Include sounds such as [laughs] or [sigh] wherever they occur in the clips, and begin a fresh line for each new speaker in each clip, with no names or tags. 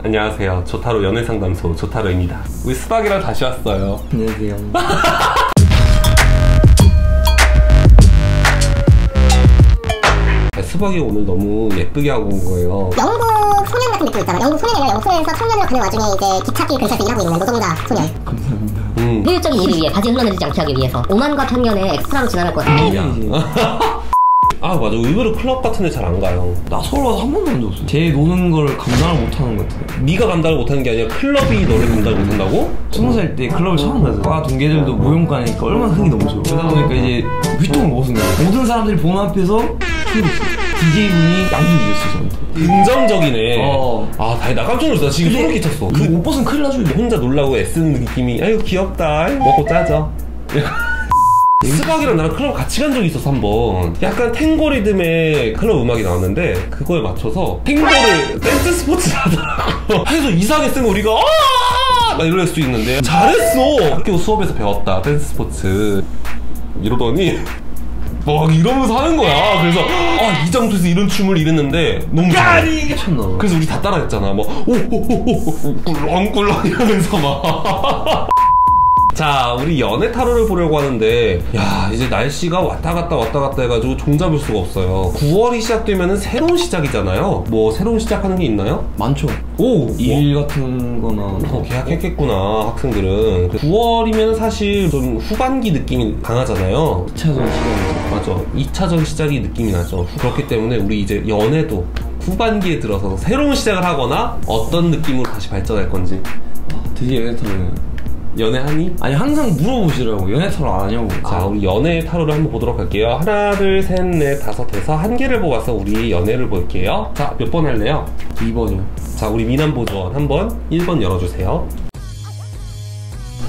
안녕하세요. 조타로 연애 상담소 조타로입니다. 우리 스박이랑 다시 왔어요.
안녕하세요.
스박이 오늘 너무 예쁘게 하고 온 거예요.
영국 소년 같은 느낌 있잖아. 영국 소년이 아니라 영국 소년에서 청년으로 가는 와중에 이제 기찻길 근처에서 일하고 있는 노동자 소년.
감사합니다.
음.
효율적인 일을 위해 바지 흘러내리지 않게 하기 위해서 오만과 편견에 엑스트라로 진화할 것 같아요.
아 맞아. 의외로 클럽 같은 데 잘 안 가요.
나 서울 와서 한 번도 안 줬어. 제 노는 걸 감당을 못 하는 것 같아요.
네가 감당을 못하는 게 아니라 클럽이 너를 감당을 못한다고?
스무 살 때 클럽을 처음 가서 과 동기들도 무용과니까 얼마나 흥이 너무 좋아. 그러다 보니까 이제 휘통을 먹었은 거야. 모든 사람들이 보는 앞에서 DJ분이 양주 주셨어 저한테.
긍정적이네.
어.
아, 다행 나 깜짝 놀랐어. 지금 소름 끼쳤어.
그 옷 벗은 큰일 나죠.
혼자 놀라고 애쓰는 느낌이 아유 귀엽다. 아유, 먹고 짜죠. 스박이랑 나랑 클럽 같이 간 적이 있었어 한번 약간 탱고 리듬의 클럽 음악이 나왔는데 그거에 맞춰서 탱고를 댄스 스포츠를 하더라고 [laughs] 해서 이상하게 쓴 거 우리가 아! 막 이럴 수 있는데 잘했어 학교 수업에서 배웠다 댄스 스포츠 이러더니 [laughs] 막 이러면서 하는 거야 그래서 아 이 장소에서 이런 춤을 이랬는데 너무 잘해
미쳤나.
그래서 우리 다 따라했잖아. 뭐, 오호호호, 꿀렁꿀렁 이러면서 막. [laughs] 자, 우리 연애 타로를 보려고 하는데, 야, 이제 날씨가 왔다 갔다 왔다 갔다 해가지고 종잡을 수가 없어요. 9월이 시작되면은 새로운 시작이잖아요. 뭐, 새로운 시작하는 게 있나요?
많죠.
오!
일 같은 거나.
어, 계약했겠구나, 학생들은. 9월이면 사실 좀 후반기 느낌이 강하잖아요.
2차전 시간이죠.
맞아. 2차전 시작이 느낌이 나죠. 그렇기 때문에 우리 이제 연애도 후반기에 들어서 새로운 시작을 하거나 어떤 느낌으로 다시 발전할 건지.
드디어 연애 타로는.
연애하니?
아니 항상 물어보시라고 연애 타로 안 하냐고.
자, 우리 연애 타로를 한번 보도록 할게요. 하나, 둘, 셋, 넷, 다섯 해서 한 개를 뽑아서 우리 연애를 볼게요. 자, 몇 번 할래요?
2번이요.
자, 우리 미남 보조원 한번 1번 열어주세요.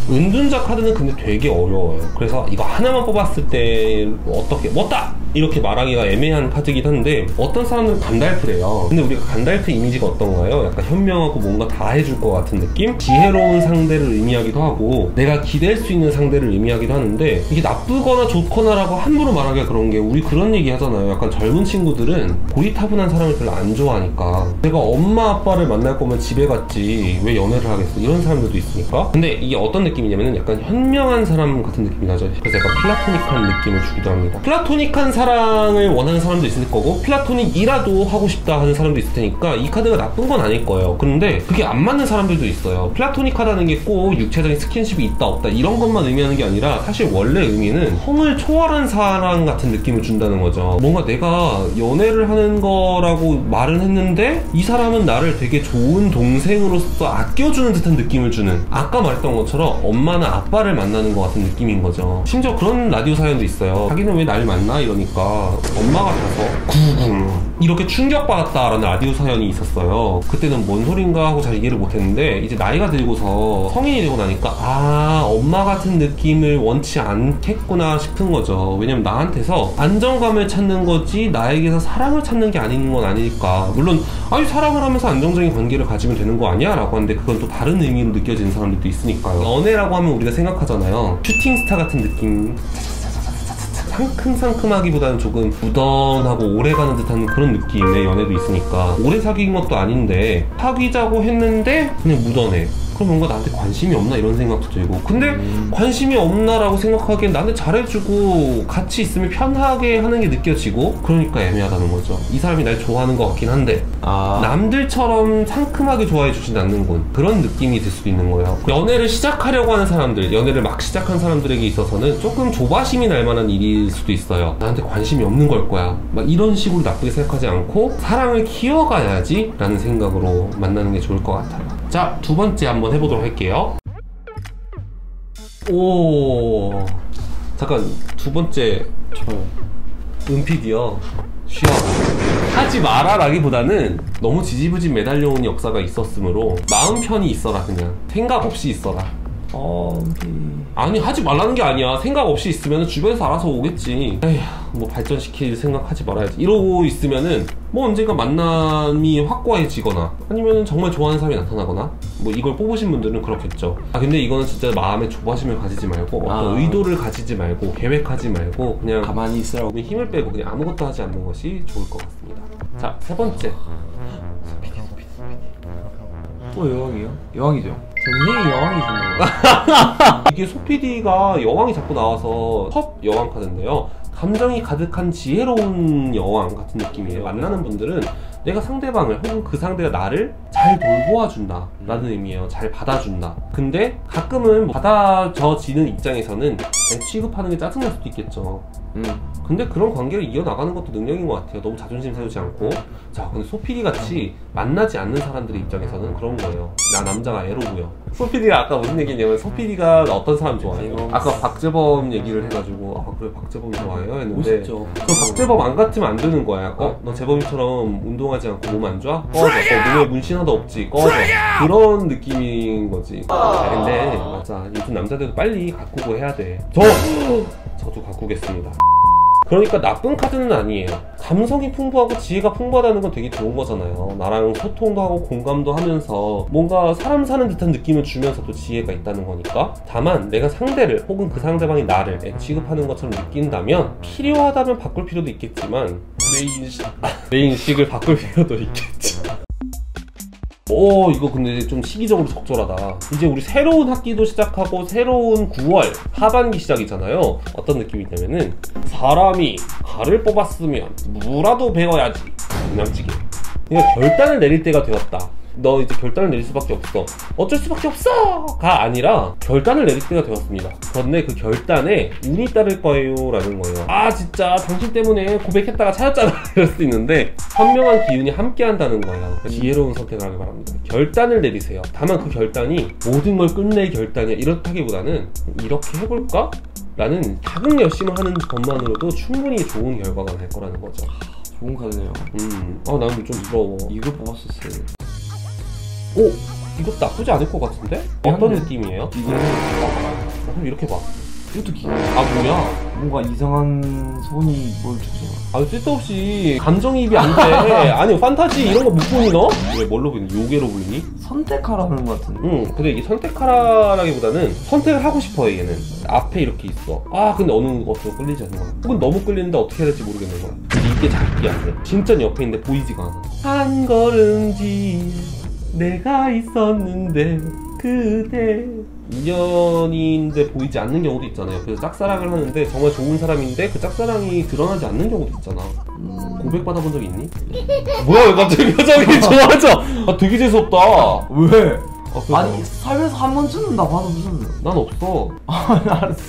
은둔자 카드는 근데 되게 어려워요. 그래서 이거 하나만 뽑았을 때 어떻게 뭐다 이렇게 말하기가 애매한 카드긴 한데 어떤 사람들은 간달프래요. 근데 우리가 간달프 이미지가 어떤가요? 약간 현명하고 뭔가 다 해줄 것 같은 느낌? 지혜로운 상대를 의미하기도 하고 내가 기댈 수 있는 상대를 의미하기도 하는데 이게 나쁘거나 좋거나라고 함부로 말하기가 그런 게 우리 그런 얘기 하잖아요. 약간 젊은 친구들은 고리타분한 사람을 별로 안 좋아하니까 내가 엄마 아빠를 만날 거면 집에 갔지 왜 연애를 하겠어 이런 사람들도 있으니까 근데 이게 어떤 느낌이냐면은 약간 현명한 사람 같은 느낌이 나죠 그래서 약간 플라토닉한 느낌을 주기도 합니다 플라토닉한 사 랑을 원하는 사람도 있을 거고 플라토닉이라도 하고 싶다 하는 사람도 있을 테니까 이 카드가 나쁜 건 아닐 거예요. 그런데 그게 안 맞는 사람들도 있어요. 플라토닉하다는 게 꼭 육체적인 스킨십이 있다 없다 이런 것만 의미하는 게 아니라 사실 원래 의미는 성을 초월한 사랑 같은 느낌을 준다는 거죠. 뭔가 내가 연애를 하는 거라고 말은 했는데 이 사람은 나를 되게 좋은 동생으로서 아껴주는 듯한 느낌을 주는 아까 말했던 것처럼 엄마나 아빠를 만나는 것 같은 느낌인 거죠. 심지어 그런 라디오 사연도 있어요. 자기는 왜 날 만나? 이러니까 엄마가 가서 구궁 이렇게 충격받았다라는 라디오 사연이 있었어요. 그때는 뭔 소린가 하고 잘 이해를 못했는데 이제 나이가 들고서 성인이 되고 나니까 아 엄마 같은 느낌을 원치 않겠구나 싶은 거죠. 왜냐면 나한테서 안정감을 찾는 거지 나에게서 사랑을 찾는 게 아닌 건 아니니까. 물론 아니 사랑을 하면서 안정적인 관계를 가지면 되는 거 아니야? 라고 하는데 그건 또 다른 의미로 느껴지는 사람들도 있으니까요. 연애라고 하면 우리가 생각하잖아요. 슈팅스타 같은 느낌 상큼상큼하기보다는 조금 무던하고 오래가는 듯한 그런 느낌의 연애도 있으니까 오래 사귄 것도 아닌데 사귀자고 했는데 그냥 무던해 그럼 뭔가 나한테 관심이 없나 이런 생각도 들고. 근데 관심이 없나라고 생각하기엔 나한테 잘해주고 같이 있으면 편하게 하는 게 느껴지고 그러니까 애매하다는 거죠. 이 사람이 날 좋아하는 것 같긴 한데
아.
남들처럼 상큼하게 좋아해 주진 않는군 그런 느낌이 들 수도 있는 거예요. 연애를 시작하려고 하는 사람들 연애를 막 시작한 사람들에게 있어서는 조금 조바심이 날 만한 일일 수도 있어요. 나한테 관심이 없는 걸 거야. 막 이런 식으로 나쁘게 생각하지 않고 사랑을 키워가야지 라는 생각으로 만나는 게 좋을 것 같아요 자 두 번째 한번 해보도록 할게요 오 잠깐 두 번째
좋아요.
은피디요. 쉬어. 하지 마라 라기보다는 너무 지지부진 매달려 온 역사가 있었으므로 마음 편히 있어라 그냥 생각 없이 있어라.
어.
아니 하지 말라는 게 아니야. 생각 없이 있으면 주변에서 알아서 오겠지. 에휴 뭐 발전시킬 생각하지 말아야지. 이러고 있으면은 뭐 언젠가 만남이 확고해지거나 아니면 정말 좋아하는 사람이 나타나거나 뭐 이걸 뽑으신 분들은 그렇겠죠. 아 근데 이거는 진짜 마음에 조바심을 가지지 말고 어떤
아.
의도를 가지지 말고 계획하지 말고 그냥
가만히 있으라고.
그냥 힘을 빼고 그냥 아무것도 하지 않는 것이 좋을 것 같습니다. 자, 세 번째.
또 여왕이요? 여왕이죠. 전생이 여왕이신가요? [laughs]
이게 소피디가 여왕이 자꾸 나와서 첫 여왕 카드인데요. 감정이 가득한 지혜로운 여왕 같은 느낌이에요. 만나는 분들은 내가 상대방을 혹은 그 상대가 나를 잘 돌보아준다 라는 의미예요. 잘 받아준다. 근데 가끔은 받아져지는 입장에서는 취급하는 게 짜증날 수도 있겠죠.
음.
근데 그런 관계를 이어나가는 것도 능력인 것 같아요. 너무 자존심 세우지 않고. 자, 근데 소피디 같이 만나지 않는 사람들의 입장에서는 그런 거예요. 나 남자가 애로고요. 소피디가 아까 무슨 얘기냐면 소피디가 어떤 사람 좋아해요? 아까 박재범 얘기를 해가지고 아 그래 박재범 좋아해요 했는데
멋있죠.
그 박재범 안 같으면 안 되는 거야. 어? 너 재범이처럼 운동하지 않고 몸 안 좋아? 꺼져. 너 몸에 문신 하나도 없지? 꺼져. 그런 느낌인 거지. 아, 근데 맞아. 요즘 남자들도 빨리 가꾸고 해야 돼. 저 [gasps] 저도 가꾸겠습니다. 그러니까 나쁜 카드는 아니에요. 감성이 풍부하고 지혜가 풍부하다는 건 되게 좋은 거잖아요. 나랑 소통도 하고 공감도 하면서 뭔가 사람 사는 듯한 느낌을 주면서도 지혜가 있다는 거니까. 다만 내가 상대를 혹은 그 상대방이 나를 애 취급하는 것처럼 느낀다면 필요하다면 바꿀 필요도 있겠지만 내 인식 내 인식을 바꿀 필요도 있겠지. 오 이거 근데 좀 시기적으로 적절하다. 이제 우리 새로운 학기도 시작하고 새로운 9월 하반기 시작이잖아요. 어떤 느낌이냐면은 사람이 칼을 뽑았으면 무라도 배워야지. 그냥찌개 그러니까 결단을 내릴 때가 되었다 너 이제 결단을 내릴 수밖에 없어. 어쩔 수밖에 없어가 아니라 결단을 내릴 때가 되었습니다. 그런데 그 결단에 운이 따를 거예요 라는 거예요. 아 진짜 당신 때문에 고백했다가 차였잖아. [laughs] 이럴 수 있는데 선명한 기운이 함께 한다는 거예요. 지혜로운 선택을 하길 바랍니다. 결단을 내리세요. 다만 그 결단이 모든 걸 끝낼 결단이야. 이렇다기보다는 이렇게 해볼까? 라는 작은 열심을 하는 것만으로도 충분히 좋은 결과가 날 거라는 거죠.
좋은 카드네요.
음, 아 나는 좀 부러워.
이거 뽑았었어요.
오! 이것도 나쁘지 않을 것 같은데? 어떤
음.
느낌이에요?
이거는
어, 그럼 이렇게 봐.
이것도 기
아, 뭐야?
뭔가 이상한 손이 뭘 줘서
아, 쓸데없이 감정이입이 안 돼. [laughs] 아니, 판타지 이런 거 못 보니 너? 왜 뭘로 보니? 요괴로 보이니?
선택하라는 것 같은데.
응, 근데 이게 선택하라기보다는 선택을 하고 싶어요, 얘는. 앞에 이렇게 있어. 아, 근데 어느 것도 끌리지 않는 거야. 혹은 너무 끌리는데 어떻게 해야 될지 모르겠는 거야. 근데 이게 작게 안 돼. 진짜 옆에 있는데 보이지가 않아. 한 걸음 뒤 내가 있었는데 그대 인연인데 보이지 않는 경우도 있잖아요. 그래서 짝사랑을 하는데 정말 좋은 사람인데 그 짝사랑이 드러나지 않는 경우도 있잖아. 고백 받아본 적 있니? [laughs] 뭐야 왜 갑자기 표정이 좋아져? 아 되게 재수없다.
왜?
아,
아니 살면서 한 번쯤은 나 봐도 무슨
난 없어.
아 알았어.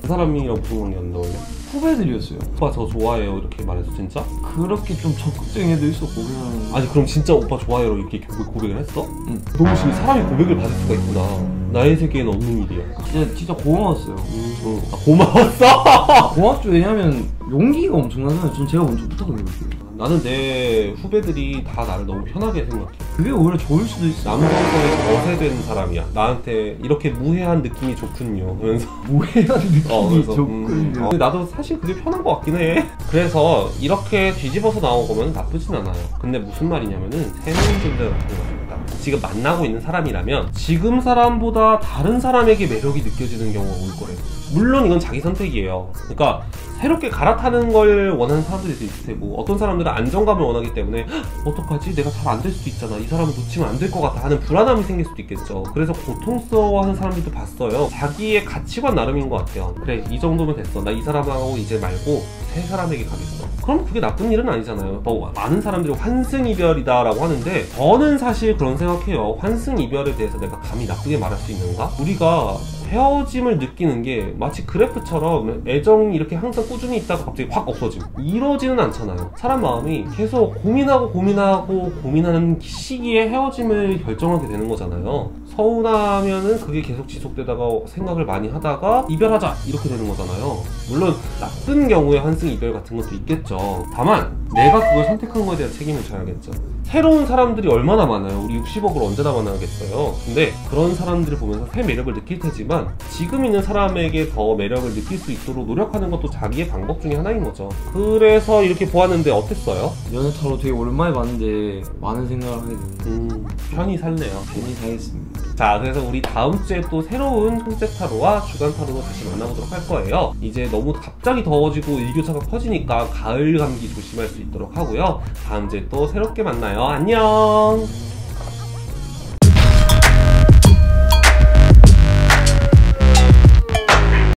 그 사람이랑 무슨 관계였는데 원래?
후배들이었어요.
오빠 저 좋아해요 이렇게 말해서 진짜?
그렇게 좀 적극적인 애도 있었고 그냥
아니 그럼 진짜 오빠 좋아해요 이렇게 고백, 고백을 했어?
응.
너무 지금 사람이 고백을 받을 수가 있구나. 나의 세계에는 없는 일이야.
진짜 진짜 고마웠어요.
응. 아, 고마웠어.
고맙죠 왜냐면 용기가 엄청나잖아요. 전 제가 먼저 부탁을 드렸어요.
나는 내 후배들이 다 나를 너무 편하게 생각해.
그게 오히려 좋을 수도 있어.
남성성에 거세된 사람이야. 나한테 이렇게 무해한 느낌이 좋군요. 그러면서 [laughs]
무해한 느낌이
어, 그래서,
좋군요.
음, 어, 근데 나도 사실 그게 편한 것 같긴 해. 그래서 이렇게 뒤집어서 나오면 나쁘진 않아요. 근데 무슨 말이냐면은 새로운 겁니다. 지금 만나고 있는 사람이라면 지금 사람보다 다른 사람에게 매력이 느껴지는 경우가 올 거래요. 물론 이건 자기 선택이에요. 그러니까 새롭게 갈아타는 걸 원하는 사람들이 있을 테고 어떤 사람들은 안정감을 원하기 때문에 "헉, 어떡하지? 내가 잘 안 될 수도 있잖아. 이 사람을 놓치면 안 될 것 같아 하는 불안함이 생길 수도 있겠죠. 그래서 고통스러워하는 사람들도 봤어요. 자기의 가치관 나름인 것 같아요. 그래 이 정도면 됐어. 나 이 사람하고 이제 말고 새 사람에게 가겠어. 그럼 그게 나쁜 일은 아니잖아요. 뭐 많은 사람들이 환승 이별이다라고 하는데 저는 사실 그런 생각해요. 환승 이별에 대해서 내가 감히 나쁘게 말할 수 있는가? 우리가 헤어짐을 느끼는 게 마치 그래프처럼 애정이 이렇게 항상 꾸준히 있다가 갑자기 확 없어짐. 이러지는 않잖아요. 사람 마음이 계속 고민하고 고민하고 고민하는 시기에 헤어짐을 결정하게 되는 거잖아요. 서운하면은 그게 계속 지속되다가 생각을 많이 하다가 이별하자 이렇게 되는 거잖아요. 물론 나쁜 경우에 환승 이별 같은 것도 있겠죠. 다만 내가 그걸 선택한 거에 대한 책임을 져야겠죠. 새로운 사람들이 얼마나 많아요. 우리 60억을 언제나 만나겠어요. 근데 그런 사람들을 보면서 새 매력을 느낄 테지만 지금 있는 사람에게 더 매력을 느낄 수 있도록 노력하는 것도 자기의 방법 중에 하나인 거죠. 그래서 이렇게 보았는데 어땠어요?
연애 타로 되게 오랜만에 봤는데 많은 생각을 하게 되네요.
음, 편히 살네요.
괜히 당했습니다.
자, 그래서 우리 다음 주에 또 새로운 흑색 타로와 주간 타로로 다시 만나보도록 할 거예요. 이제 너무 갑자기 더워지고 일교차가 커지니까 가을 감기 조심할 수 있도록 하고요. 다음 주에 또 새롭게 만나요. 안녕!